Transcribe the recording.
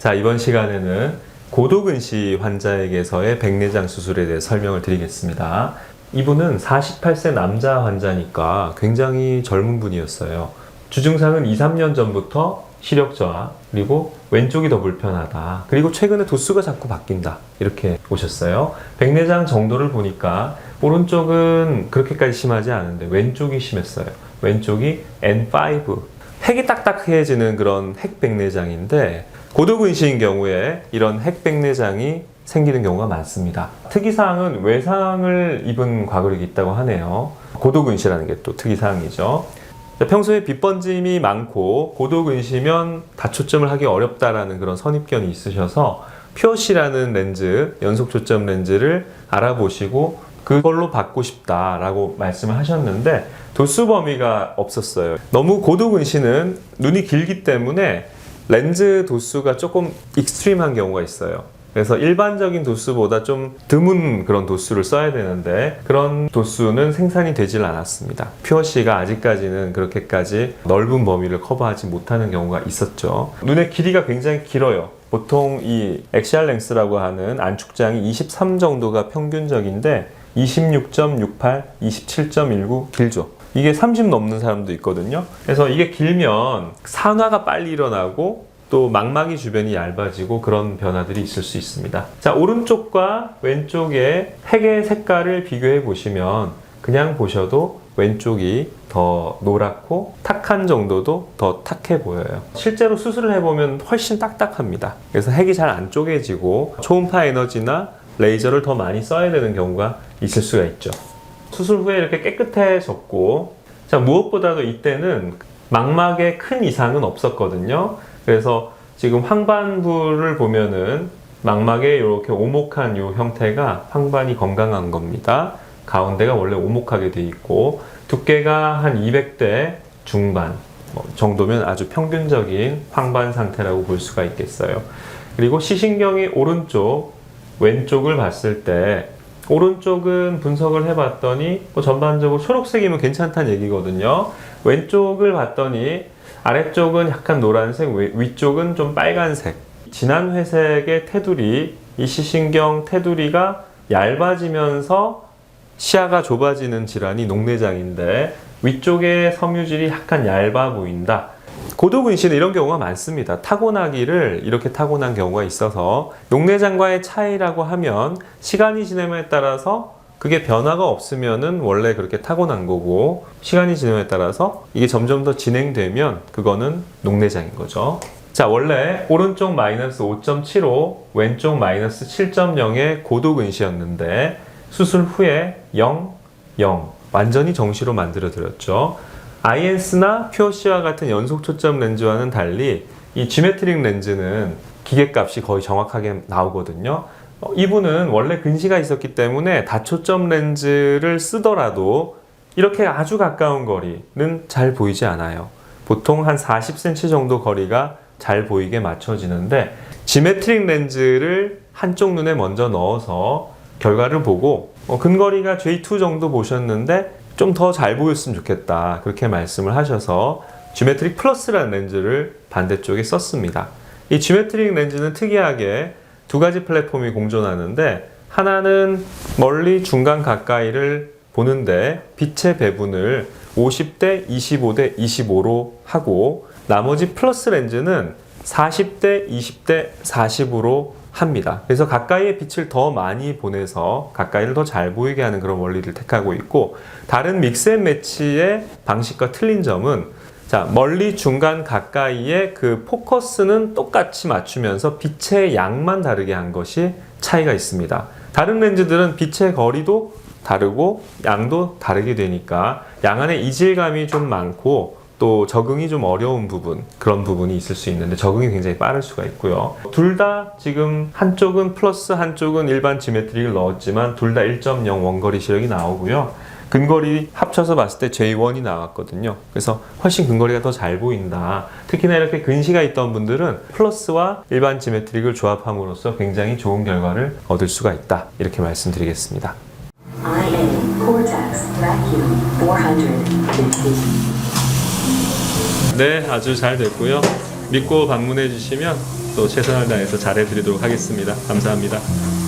자, 이번 시간에는 고도근시 환자에게서의 백내장 수술에 대해 설명을 드리겠습니다. 이분은 48세 남자 환자니까 굉장히 젊은 분이었어요. 주증상은 2, 3년 전부터 시력 저하, 그리고 왼쪽이 더 불편하다. 그리고 최근에 도수가 자꾸 바뀐다. 이렇게 오셨어요. 백내장 정도를 보니까 오른쪽은 그렇게까지 심하지 않은데 왼쪽이 심했어요. 왼쪽이 N5. 핵이 딱딱해지는 그런 핵백내장인데 고도근시인 경우에 이런 핵백내장이 생기는 경우가 많습니다. 특이사항은 외상을 입은 과거력이 있다고 하네요. 고도근시라는 게 또 특이사항이죠. 자, 평소에 빛번짐이 많고 고도근시면 다초점을 하기 어렵다라는 그런 선입견이 있으셔서 퓨어시라는 렌즈, 연속초점 렌즈를 알아보시고 그걸로 받고 싶다라고 말씀을 하셨는데 도수 범위가 없었어요. 너무 고도 근시는 눈이 길기 때문에 렌즈 도수가 조금 익스트림한 경우가 있어요. 그래서 일반적인 도수보다 좀 드문 그런 도수를 써야 되는데 그런 도수는 생산이 되질 않았습니다. 퓨어시가 아직까지는 그렇게까지 넓은 범위를 커버하지 못하는 경우가 있었죠. 눈의 길이가 굉장히 길어요. 보통 이 엑시알 랭스라고 하는 안축장이 23 정도가 평균적인데 26.68, 27.19 길죠. 이게 30 넘는 사람도 있거든요. 그래서 이게 길면 산화가 빨리 일어나고 또 망막이 주변이 얇아지고 그런 변화들이 있을 수 있습니다. 자, 오른쪽과 왼쪽의 핵의 색깔을 비교해 보시면 그냥 보셔도 왼쪽이 더 노랗고 탁한 정도도 더 탁해 보여요. 실제로 수술을 해보면 훨씬 딱딱합니다. 그래서 핵이 잘 안 쪼개지고 초음파 에너지나 레이저를 더 많이 써야 되는 경우가 있을 수가 있죠. 수술 후에 이렇게 깨끗해졌고, 자, 무엇보다도 이때는 망막에 큰 이상은 없었거든요. 그래서 지금 황반부를 보면은 망막에 이렇게 오목한 이 형태가 황반이 건강한 겁니다. 가운데가 원래 오목하게 돼 있고 두께가 한 200대 중반 뭐 정도면 아주 평균적인 황반 상태라고 볼 수가 있겠어요. 그리고 시신경이 오른쪽, 왼쪽을 봤을 때 오른쪽은 분석을 해봤더니 뭐 전반적으로 초록색이면 괜찮다는 얘기거든요. 왼쪽을 봤더니 아래쪽은 약간 노란색, 위- 위쪽은 좀 빨간색. 진한 회색의 테두리, 이 시신경 테두리가 얇아지면서 시야가 좁아지는 질환이 녹내장인데 위쪽의 섬유질이 약간 얇아 보인다. 고도근시는 이런 경우가 많습니다. 타고나기를 이렇게 타고난 경우가 있어서 녹내장과의 차이라고 하면 시간이 지남에 따라서 그게 변화가 없으면은 원래 그렇게 타고난 거고 시간이 지남에 따라서 이게 점점 더 진행되면 그거는 녹내장인 거죠. 자, 원래 오른쪽 마이너스 5.75, 왼쪽 마이너스 7.0의 고도근시였는데 수술 후에 0, 0 완전히 정시로 만들어 드렸죠. IS나 퓨어시와 같은 연속 초점 렌즈와는 달리 이 지메트릭 렌즈는 기계값이 거의 정확하게 나오거든요. 어, 이분은 원래 근시가 있었기 때문에 다초점 렌즈를 쓰더라도 이렇게 아주 가까운 거리는 잘 보이지 않아요. 보통 한 40cm 정도 거리가 잘 보이게 맞춰지는데 지메트릭 렌즈를 한쪽 눈에 먼저 넣어서 결과를 보고 어, 근거리가 J2 정도 보셨는데 좀 더 잘 보였으면 좋겠다 그렇게 말씀을 하셔서 지메트릭 플러스라는 렌즈를 반대쪽에 썼습니다. 이 지메트릭 렌즈는 특이하게 두 가지 플랫폼이 공존하는데 하나는 멀리 중간 가까이를 보는데 빛의 배분을 50대 25대 25로 하고 나머지 플러스 렌즈는 40대 20대 40으로 합니다. 그래서 가까이의 빛을 더 많이 보내서 가까이를 더 잘 보이게 하는 그런 원리를 택하고 있고 다른 믹스 앤 매치의 방식과 틀린 점은 자, 멀리 중간 가까이의 그 포커스는 똑같이 맞추면서 빛의 양만 다르게 한 것이 차이가 있습니다. 다른 렌즈들은 빛의 거리도 다르고 양도 다르게 되니까 양 안에 이질감이 좀 많고 또 적응이 좀 어려운 부분 그런 부분이 있을 수 있는데 적응이 굉장히 빠를 수가 있고요. 둘 다 지금 한쪽은 플러스 한쪽은 일반 지메트릭을 넣었지만 둘 다 1.0 원거리 시력이 나오고요. 근거리 합쳐서 봤을 때 J1이 나왔거든요. 그래서 훨씬 근거리가 더 잘 보인다. 특히나 이렇게 근시가 있던 분들은 플러스와 일반 지메트릭을 조합함으로써 굉장히 좋은 결과를 얻을 수가 있다. 이렇게 말씀드리겠습니다. IA Cortex Vacuum 450. 네, 아주 잘 됐고요. 믿고 방문해 주시면 또 최선을 다해서 잘해드리도록 하겠습니다. 감사합니다.